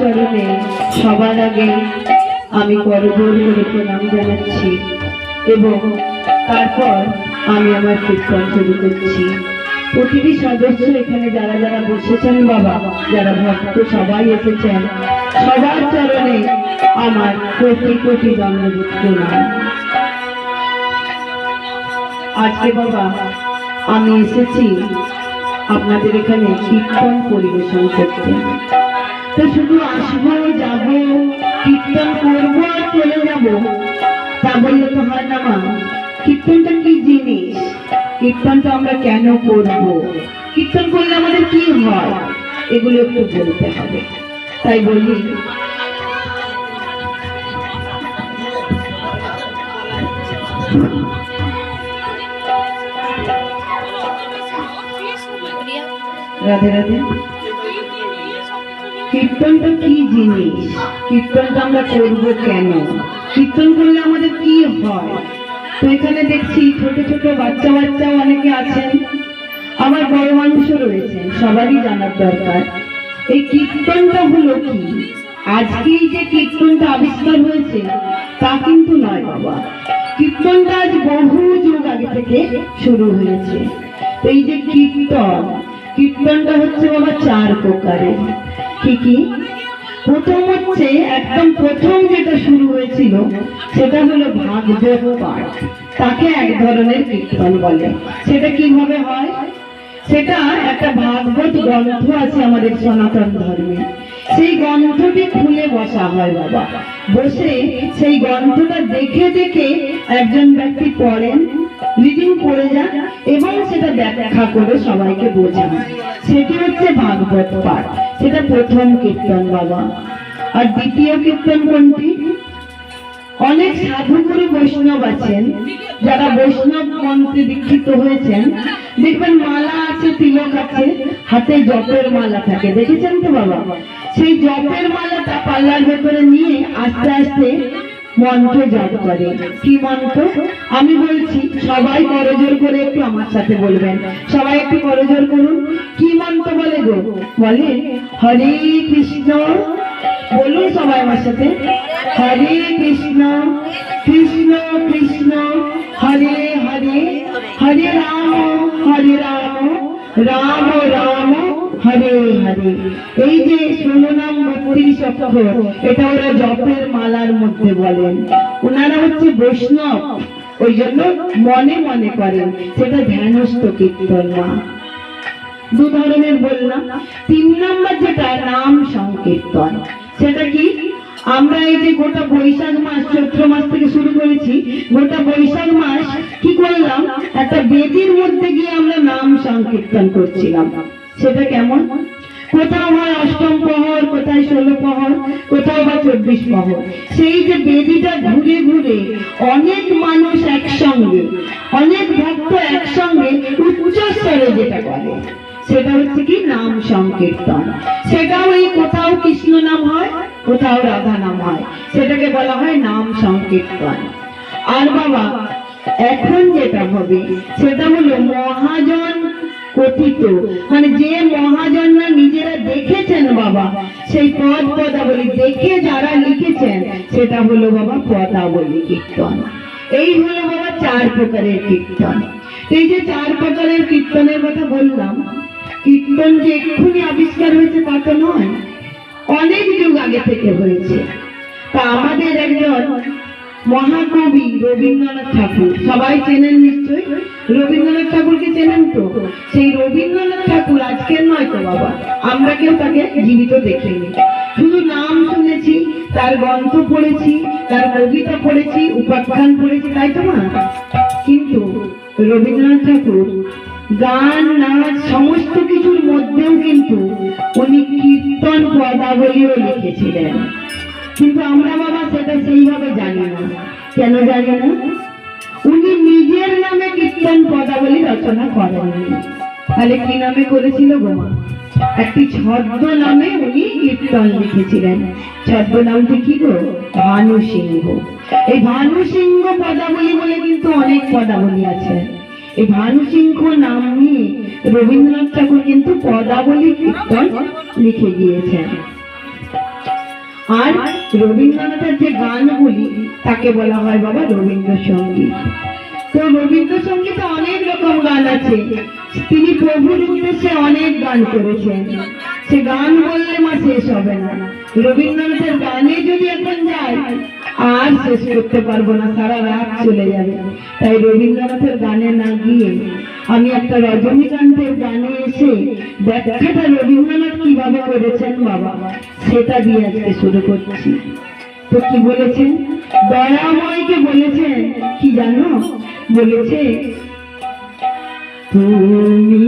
চরণে সবার আগে আমি করজোর করে প্রণাম জানাচ্ছি এবং তারপর আমি আমার কীর্তন শুরু করছি। প্রতিটি সদস্য এখানে যারা যারা বসেছেন বাবা, যারা ভক্ত সবাই এসেছেন, সবার চরণে আমার কোটি কোটি দণ্ডবোধ প্রণাম। আজকে বাবা, আমি এসেছি আপনাদের এখানে কীর্তন পরিবেশন করতে। তো শুধু আসব যাব কীর্তন করব আর চলে যাব। তা বললে তো হয় না মা কীর্তনটা কি জিনিস? কীর্তনটা আমরা কেন করব? কীর্তন করলে আমাদের কি হয়? এগুলো একটু বলতে হবে। তাই বলি রাধে রাধে। কীর্তনটা কি জিনিস? কীর্তনটা আমরা করব কেন? কীর্তন করলে আমাদের কি হয়? তো এখানে দেখছি ছোট ছোট বাচ্চা বাচ্চাও অনেকে আছেন। আমার বড় মানুষও রয়েছেন, সবারই জানার দরকার। এই কীর্তনটা হলো কি? আজকেই যে কীর্তনটা আবিষ্কার হয়েছে, তা কিন্তু নয় বাবা। কীর্তনটা আজ বহু যুগ আগে থেকে শুরু হয়েছে। এই যে কীর্তন, কীর্তনটা হচ্ছে বাবা চার প্রকারের। কি প্রথম হচ্ছে, একদম প্রথম যেটা শুরু হয়েছিল, সেটা হলো ভাগবত পাঠ। তাকে এক ধরনের কীর্তন বলে। সেটা কীভাবে হয়? সেটা একটা ভাগবত গ্রন্থ আছে আমাদের সনাতন ধর্মে। সেই গ্রন্থটি খুলে বসা হয় বাবা। বসে সেই গ্রন্থটা দেখে দেখে একজন ব্যক্তি পড়েন, রিডিং করে যান এবং সেটা ব্যাখ্যা করে সবাইকে বোঝান। সেটি হচ্ছে ভাগবত পাঠ। সেটা প্রথম কীর্তন বাবা। আর দ্বিতীয় কীর্তন কোনটি? অনেক সাধুগুরু বৈষ্ণব আছেন, যারা বৈষ্ণব মন্ত্রে দীক্ষিত হয়েছেন। দেখবেন মালা আছে, তিলক আছে, হাতে জপের মালা থাকে। দেখেছেন তো বাবা? সেই জপের মালাটা পাল্লার ভেতরে নিয়ে আস্তে আস্তে মন্ত্র জপ করে কি মন্ত্র? আমি বলছি, সবাই করজোর করে একটু আমার সাথে বলবেন। সবাই একটু করজোর করুন। কি মন্ত্র বলে গো? বলে, হরে কৃষ্ণ। বলুন সবাই আমার সাথে। হরে কৃষ্ণ কৃষ্ণ কৃষ্ণ। হরে হরে হরে রাম হরে রাম রাম রাম। হরে হরে। এই যে ষোলো নাম বত্রিশ এটা ওরা জপের মালার মধ্যে বলেন ওনারা হচ্ছে বৈষ্ণব, ওই জন্য মনে মনে করেন, সেটা ধ্যানস্থ কীর্তন না। দু ধরনের বললাম। তিন নম্বর যেটা নাম সংকীর্তন। সেটা কি? আমরা এই যে গোটা বৈশাখ মাস, চৈত্র মাস থেকে শুরু করেছি, গোটা বৈশাখ মাস কি করলাম? একটা বেদির মধ্যে গিয়ে আমরা নাম সংকীর্তন করছিলাম। সেটা কেমন? কোথাও হয় অষ্টম প্রহর, কোথায় ষোলো প্রহর, কোথাও বা চব্বিশ প্রহর। সেই যে বেদিটা ঘুরে ঘুরে অনেক মানুষ একসঙ্গে, অনেক ভক্ত একসঙ্গে উচ্চস্তরে যেটা করে, সেটা হচ্ছে কি নাম সংকীর্তন। সেটাও এই কোথাও কৃষ্ণ নাম হয়, কোথাও রাধা নাম হয়, সেটাকে বলা হয় নাম সংকীর্তন। আর বাবা, এখন যেটা হবে, সেটা হলো মহাজন কথিত। মানে যে মহাজনরা নিজেরা দেখেছেন বাবা, সেই পদ পদাবলী দেখে যারা লিখেছেন, সেটা হলো বাবা পদাবলী কীর্তন। এই হলো বাবা চার প্রকারের কীর্তন। এই যে চার প্রকারের কীর্তনের কথা বললাম, কীর্তন যে এক্ষুনি আবিষ্কার হয়েছে তা তো নয়, অনেক যুগ আগে থেকে হয়েছে। তা আমাদের একজন মহাকবি রবীন্দ্রনাথ ঠাকুর। সবাই চেনেন নিশ্চয়ই? রবীন্দ্রনাথ ঠাকুরকে চেনেন তো? সেই রবীন্দ্রনাথ ঠাকুর আজকের নয় তো বাবা? আমরা কেউ তাকে জীবিত দেখিনি। শুধু নাম শুনেছি, তার গ্রন্থ পড়েছি, তার কবিতা পড়েছি, উপাখ্যান পড়েছি, তাই তো না কিন্তু রবীন্দ্রনাথ ঠাকুর গান, নাচ, সমস্ত কিছুর মধ্যেও কিন্তু উনি কীর্তন পদাবলীও লিখেছিলেন। সেইভাবে জানি না। কেন জানি না? উনি নিজের নামে কীর্তন পদাবলী রচনা করেননি তাহলে কি নামে করেছিল গোমা একটি ছদ্ম নামে উনি কীর্তন লিখেছিলেন। ছদ্ম নামটি কি গো? ভানু সিংহ এই ভানু সিংহ পদাবলী বলে কিন্তু অনেক পদাবলী আছে। এই ভানু সিংহ নাম নিয়ে রবীন্দ্রনাথ ঠাকুর কিন্তু পদাবলী কীর্তন লিখে গিয়েছেন। আর রবীন্দ্রনাথের যে গানগুলি, তাকে বলা হয় বাবা রবীন্দ্রসঙ্গীত। তো রবীন্দ্রসঙ্গীতে অনেক রকম গান আছে। তিনি প্রভুর উদ্দেশ্যে অনেক গান করেছেন। সে গান বললে মা শেষ হবে না। রবীন্দ্রনাথের গানে যদি এখন যাই আর শেষ করতে পারব না, সারা রাত চলে যাবে। তাই রবীন্দ্রনাথের গানে না গিয়ে আমি একটা রজনীকান্তের গানে এসে ব্যাখ্যাটা রবীন্দ্রনাথ কীভাবে করেছেন বাবা, সেটা দিয়ে আজকে শুরু করছি। তো কি বলেছেন? দয়াময়কে বলেছেন, কি জানো? বলেছে, তুমি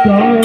জল